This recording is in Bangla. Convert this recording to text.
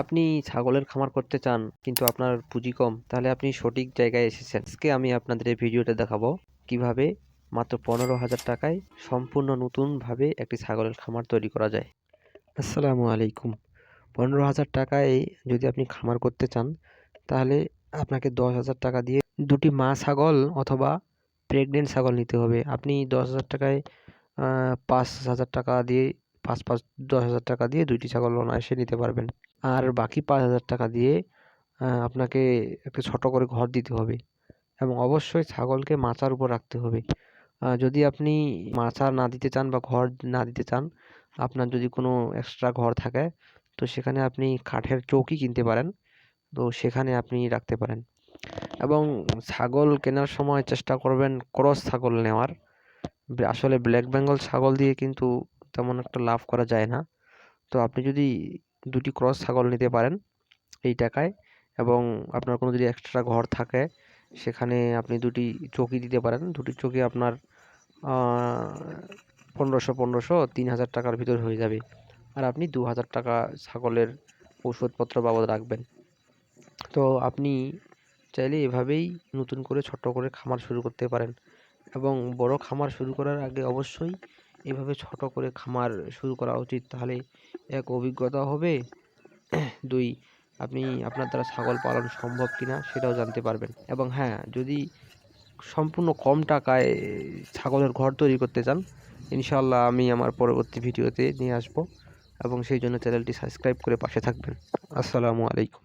আপনি ছাগলের খামার করতে চান, কিন্তু আপনার পুঁজি কম, তাহলে আপনি সঠিক জায়গায় এসেছেন। আজকে আমি আপনাদের এই ভিডিওটা দেখাবো কীভাবে মাত্র পনেরো হাজার টাকায় সম্পূর্ণ নতুনভাবে একটি ছাগলের খামার তৈরি করা যায়। আসসালামু আলাইকুম। পনেরো হাজার টাকায় যদি আপনি খামার করতে চান, তাহলে আপনাকে দশ হাজার টাকা দিয়ে দুটি মা ছাগল অথবা প্রেগনেন্ট ছাগল নিতে হবে। আপনি দশ হাজার টাকায় পাঁচ হাজার টাকা দিয়ে পাঁচ পাঁচ দশ হাজার টাকা দিয়ে দুইটি ছাগল অনায়াসে নিতে পারবেন। আর বাকি পাঁচ হাজার টাকা দিয়ে আপনাকে একটা ছোট করে ঘর দিতে হবে এবং অবশ্যই ছাগলকে মাচার উপর রাখতে হবে। যদি আপনি মাচা না দিতে চান বা ঘর না দিতে চান, আপনার যদি কোনো এক্সট্রা ঘর থাকে, তো সেখানে আপনি কাঠের চৌকি কিনতে পারেন। তো সেখানে আপনি রাখতে পারেন। এবং ছাগল কেনার সময় চেষ্টা করবেন ক্রস ছাগল নেওয়ার। আসলে ব্ল্যাক বেঙ্গল ছাগল দিয়ে কিন্তু তেমন একটা লাভ করা যায় না। তো আপনি যদি দুটি ক্রস ছাগল নিতে পারেন এই টাকায় এবং আপনার কোনো যদি এক্সট্রা ঘর থাকে, সেখানে আপনি দুটি চকি দিতে পারেন। দুটি চৌকি আপনার পনেরোশো পনেরোশো তিন হাজার টাকার ভিতর হয়ে যাবে। আর আপনি দু হাজার টাকা ছাগলের ওষুধপত্র বাবদ রাখবেন। তো আপনি চাইলে এভাবেই নতুন করে ছোট্ট করে খামার শুরু করতে পারেন। এবং বড় খামার শুরু করার আগে অবশ্যই এভাবে ছোট করে খামার শুরু করা উচিত, তাহলে এক অভিজ্ঞতা হবে। দুই, আপনি আপনার দ্বারা ছাগল পালন সম্ভব কিনা সেটাও জানতে পারবেন। এবং হ্যাঁ যদি সম্পূর্ণ কম টাকায় ছাগলের ঘর তৈরি করতে চান ইনশাল্লাহ আমি আমার পরবর্তী ভিডিওতে নিয়ে আসব। এবং সেই জন্য চ্যানেলটি সাবস্ক্রাইব করে পাশে থাকবেন। আসসালামু আলাইকুম।